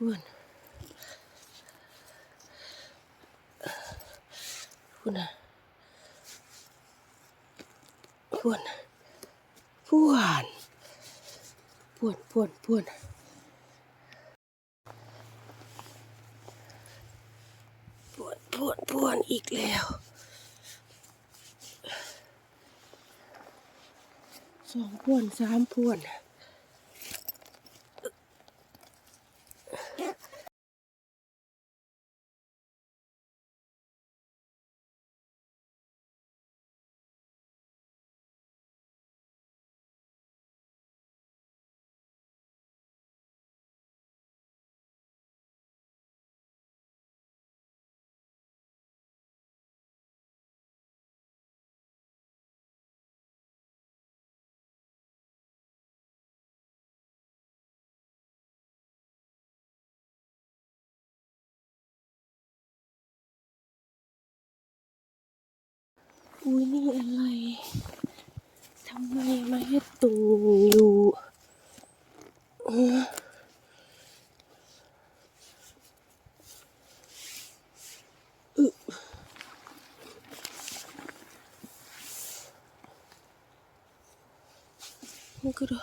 พุ่นพุ่นนะพุ่นพุ่นพุ่นพุ่นพุ่นพุ่นพุ่นพุ่นอีกแล้วสองพวนสามพวน อุ้ยนี่อะไรทำไมมาให้ตูอยู่อออึมันก็ดู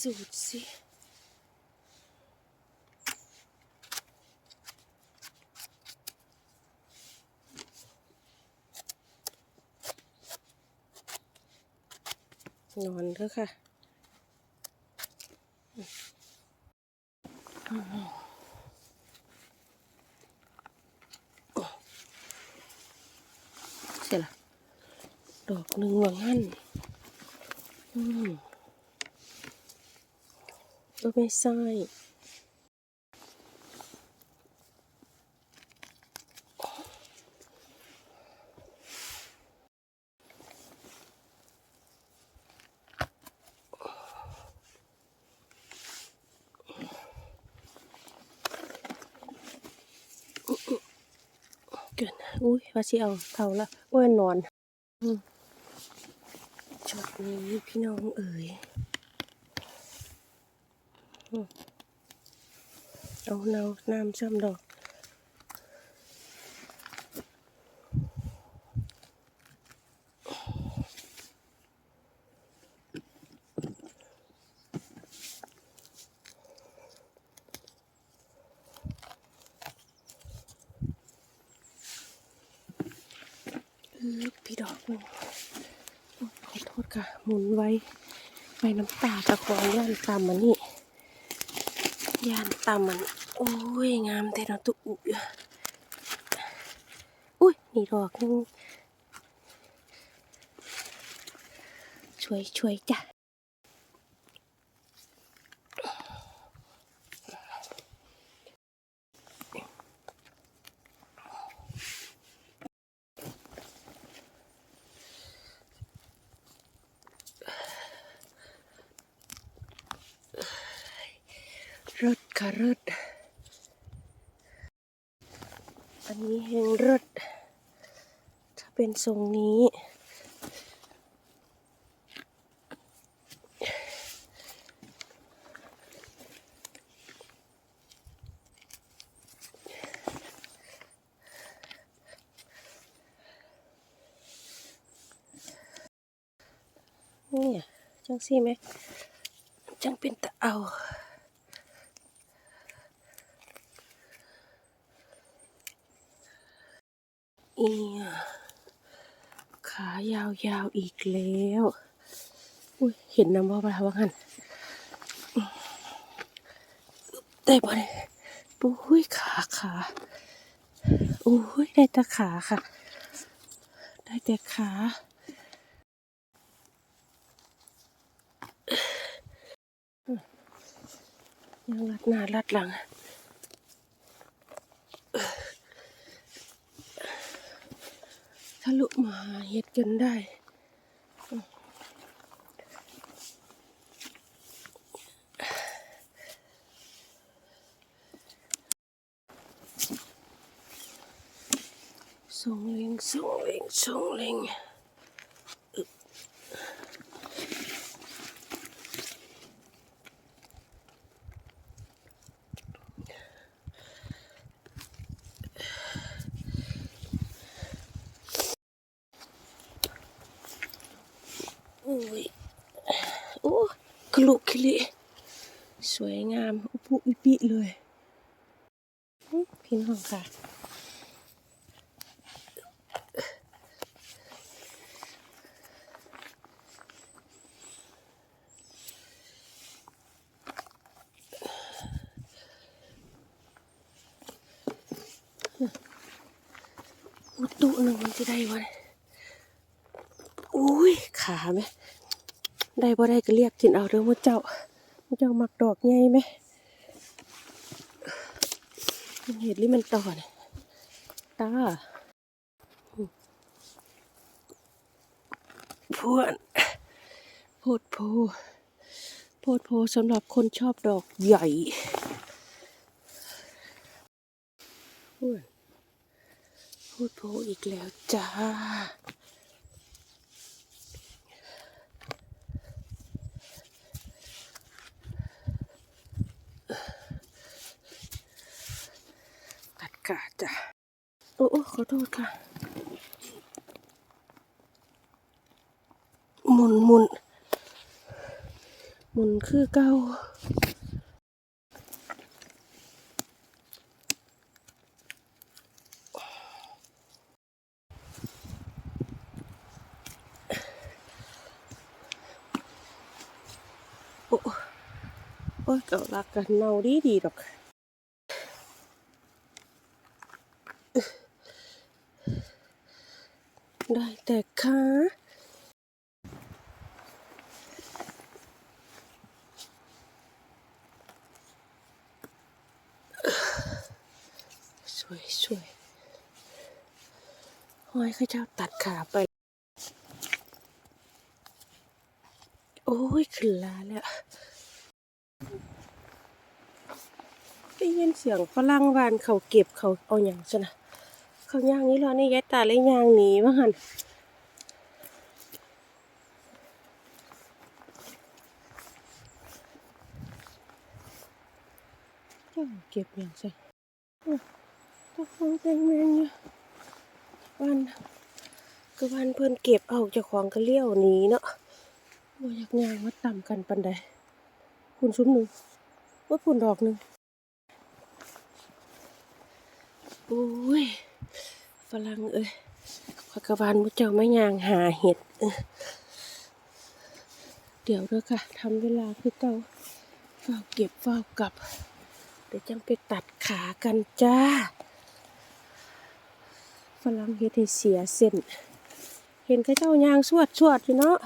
สูจน์สิ นอนเถอะค่ะเสร็จละดอกหนึ่งว่างั้นอืมก็ไม่ใช่เกิน อุ้ยว่าสิเอาเท่าละอ้วนนอนช็อตนี้พี่น้องเอ๋ยเอาเนาน้ำซ้ำดอก พี่ดอกหนึ่งขอโทษค่ะ หมุนไว้ไปน้ำตาตะคองย่านตามมันนี่ย่านตามมัน โอ้ย งามแต่เนาตุอุยอุ้ยนี่ดอกหนึงช่วยช่วยจ้ะ รถค่ะรถอันนี้แห่งรถถ้าเป็น ทรงนี้ นี่จังซี่ไหมจังเป็นตะเอา เอียขายาวๆอีกแล้วอุ้ยเห็นน้ำว่าไปว่างันได้ปะเนี่ยอุ้ยขาขาอุ้ยได้แต่ขาค่ะ ได้แต่ขายังรัดหน้ารัดหลัง ทะลุมาเห็ดจนได้ส่งเล็งส่งเล็งส่งเล็งอึ๊บ กลุกคลิสวยงาม อุ ปิเลยพี่น้องค่ะอุตุหนึ่งมันจะได้วะเนี่ยอุ้ยขาไหมได้บ่ได้ก็เรียกกินเอาเด้อว่าเจ้าว่าเจ้ามักดอกใหญ่ไหม มันเห็ดลิมันต่อเนี่ยตาพวนโพดโพโพดโพสำหรับคนชอบดอกใหญ่พวนโพดโพอีกแล้วจ้า ตัดขาด จ้ะโอ้โอ้ขอโทษค่ะ หมุนหมุนหมุนคือเก้าโอ้โอ้ยเก่ารักกันเนาดีดีดอก ได้แต่ขาสวยสวยห้อยข้าเจ้าตัดขาไป โอ้ยขึ้นลาแล้วได้ยินเสียงฝรั่งวานเขาเก็บเขาเอาอย่างซะนะ เขาย่างนี้เหรอนี่ยายตาเลยย่างหนีว่าหันเก็บอย่างซะอุ๊ยตะฟงแตงแมงเนี่ยวันก็วันเพิ่อนเก็บเอาจากของก็เลี้ยวหนีเนาะว่าอยากย่างมาต่ำกันปันใดคุณซุ้มหนึ่งว่าคุณดอกหนึ่งโอ้ย รั่งเอ้ยขอยกระบาลมุเจ้าไม่ยางหาเห็ดเเดี๋ยวเด้อค่ะทำเวลาคือเก่าเฝ้าเก็บเฝ้ากลับ เดี๋ยวจังไปตัดขากันจ้าฝรั่งเฮ็ดให้เสียเส้น เห็นข้าเจ้ายางสวดสวดอยู่เนาะ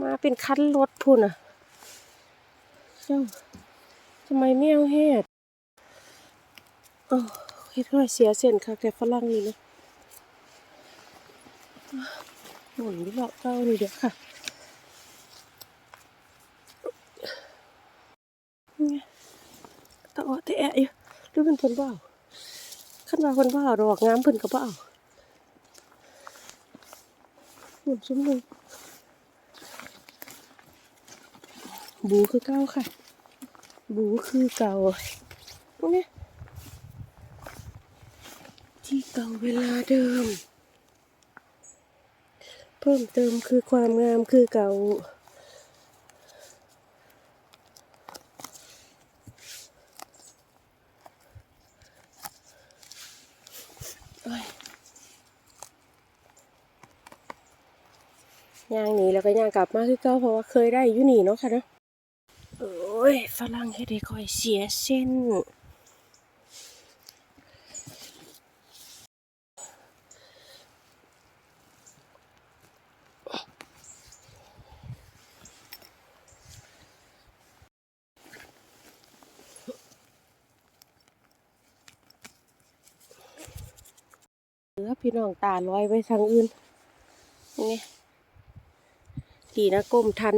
มาเป็นคันรถพุ่นอะ เจ้าทำไมไม่เอาเฮ็ดอ้าว เฮ็ดให้เสียเส้นค่ะแต่ฝรั่งนี่นะหมุนวิเลาะเก้านี่เดี๋ยวค่ะตะออตะแอะอยู่หรือเป็นคนบ้าขั้นว่าคนบ้าดอกงามเพิ่นก็บ้าหมุนซุ้มหนึ่งบูคือเก้าค่ะ บูคือเก่าเนี่ย ที่เก่าเวลาเดิม เพิ่มเติมคือความงามคือเก่ายย่างหนีแล้วก็ย่างกลับมาคือเก่าเพราะว่าเคยได้อยู่นี่เนาะค่ะเนาะโอ้ยฝรั่งเฮ็ดให้คอยเสียเส้น อพี่น้องตาลอยไปทางอื่นนี่ดีนะก้มทัน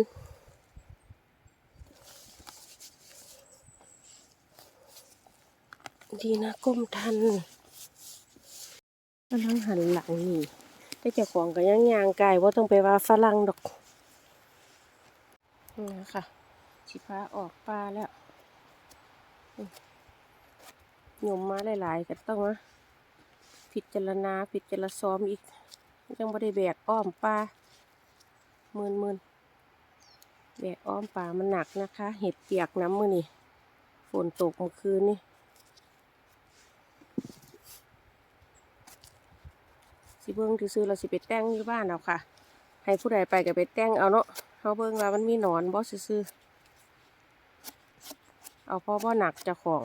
ดีนะก้มทันกำลังหันหลังนี่แต่เจ้าของก็ยังยางไกายว่าต้องไปว่าฝรั่งดอกนี่นะคะชิพาออกปลาแล้วยมมาหลาย ๆ ก็ต้องนะ พิจารณาพิจารซ้อมอีก ยังไม่ได้แบกอ้อมปลามื่นมื่นแบกอ้อมป่ามันหนักนะคะ เห็ดเปียกน้ำมือนี่ฝนตกเมื่อคืนนี่สิเบิ้งที่ซื้อเราสิไปแต่งอยู่บ้านเอาค่ะ ให้ผู้ใดไปก็ไปแต่งเอาเนาะเขาเบิ้งว่ามันมีหนอนบ่ซื้อเอาเพราะว่าหนักจะของ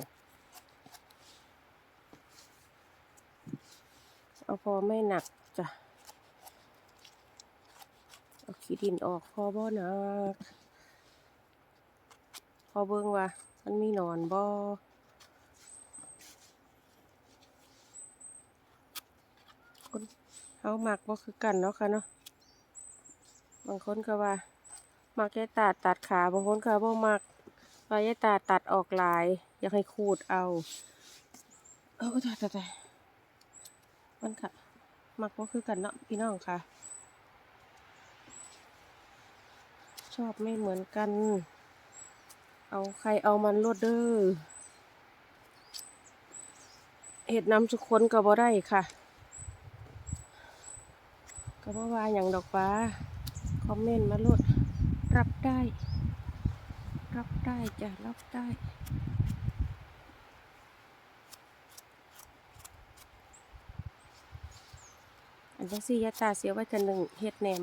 เอาพอไม่หนักจ้ะ เอาขี้ดินออกพอบ่หนัก พอเบิ่งว่า มันมีหนอนบ่คนเอาหมักบ่คือกันเนาะค่ะเนาะ บางคนก็ว่ามักยายตาตัดขา บางคนก็บ่มักว่ายายตาตัดออกหลาย อยากให้ขูดเอา เออตายตายตาย มันค่ะ มักบ่คือกันเนาะพี่น้องค่ะ ชอบไม่เหมือนกัน เอาใครเอามันโลดเด้อเห็ดน้ำสุกคนก็บ่ได้ค่ะ ก็บ่ว่าอย่างดอกฟ้า คอมเมนต์มาโลดรับได้ รับได้จ้ะรับได้ อันจังซี่ยาตาเสียไว้กันหนึ่งเฮ็ดแหนม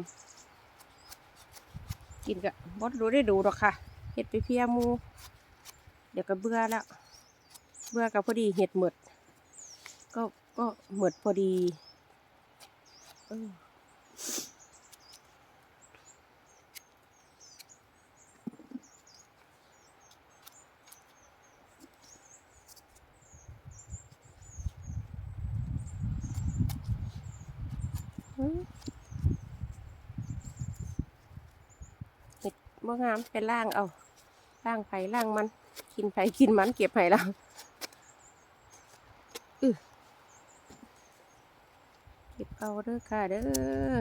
กินกับบดรู้ได้ดูหรอกค่ะเห็ดไปเพียมู เดี๋ยวก็เบื่อแล้ว เบื่อกับพอดีเห็ดหมด ก็ก็หมดพอดีเออมเห็ด บ่งามไปล่างเอาล่างไผ่ล่างมัน กินไผ่กินมันเก็บไผ่แล้วอือเก็บเอาเด้อค่ะเด้อ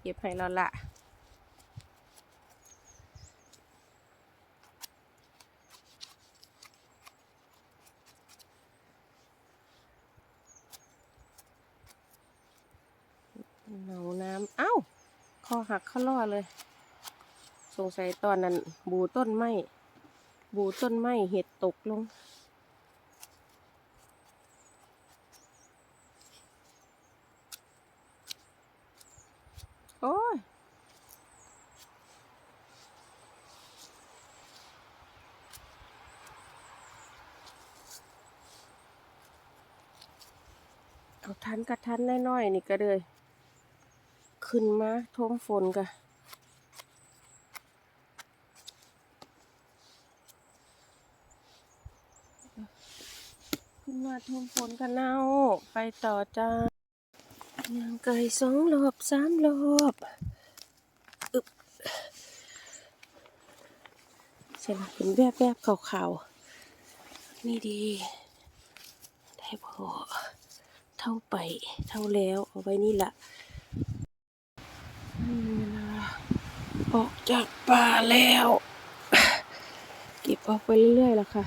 เก็บไผ่เราละเหนาน้ำเอ้า คอหักเข้าล่อเลย สงสัยตอนนั้น บูต้นไม้บูต้นไม้เห็ดตกลง โอ้ยเอาทันกระทันน้อยๆนี่ก็เลย ขึ้นมาท่วมฝนกะ มาทมฝนกันเนาไปต่อจ้าย่างไก่สองรอบสามรอบอึบเสร็จแล้วเป็นแบบแบบขาวๆ นี่ดี ได้พอเท่าไปเท่าแล้วเอาไว้นี่ละนี่เวลาออกจากป่าแล้ว เก็บออกไปเรื่อยๆแล้วค่ะ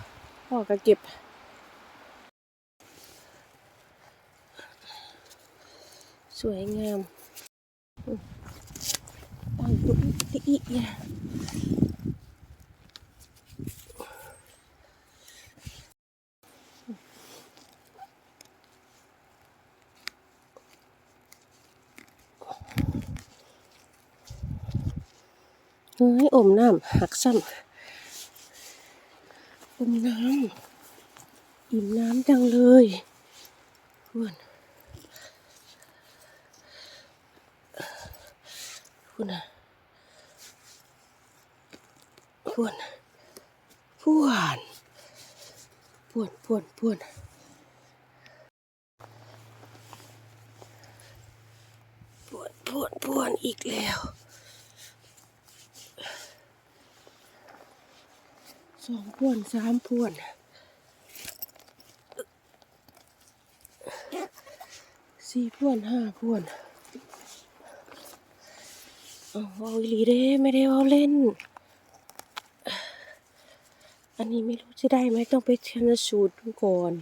พ่อก็เก็บ สวยงามอืมตั้งตุ๊กติ๊กอีเฮ้ยอมน้ำหักซ้ำอมน้ำอิ่มน้ำจังเลยอ้วน พูนน่ะพูนพูนพูนพูนพูนพูนพูนพูนอีกแล้วสองพวนสามพวนสี่พวนห้าพวน เอาวลีเด้ไม่ได้เอาเล่น อันนี้ไม่รู้จะได้ไหมต้องไปชันสูตรดูก่อน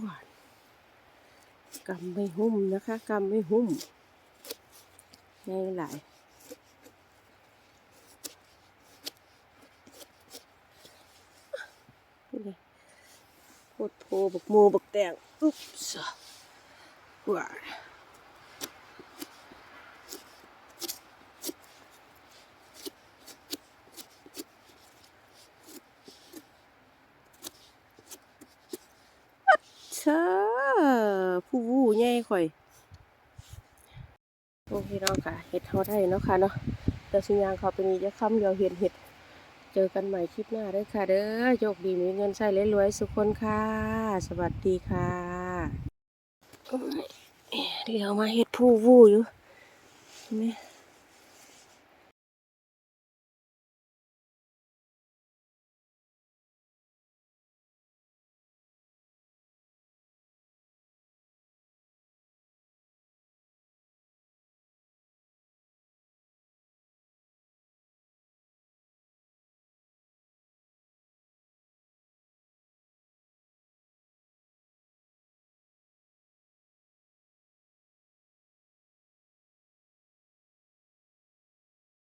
หวานกำไม่หุ้มนะคะกำไม่หุ้มง่ายหลายโคตรโพบักโมบักแตงอุ๊บซะว้าเชอผู้วู้ใหญ่ ข่อยโอเคน้องค่ะเห็ดเอาได้เนาะค่ะเนาะเดี๋ยวสิยางเขาเป็นอีกจะคำเดียวเห็นเห็ด เจอกันใหม่คลิปหน้าเด้ค่ะ เด้อโชคดีมีเงินใช้รวยๆสุขคนค่ะ สวัสดีค่ะเดี๋ยวมาเห็ดผู้วู้อยู่เห็นไหม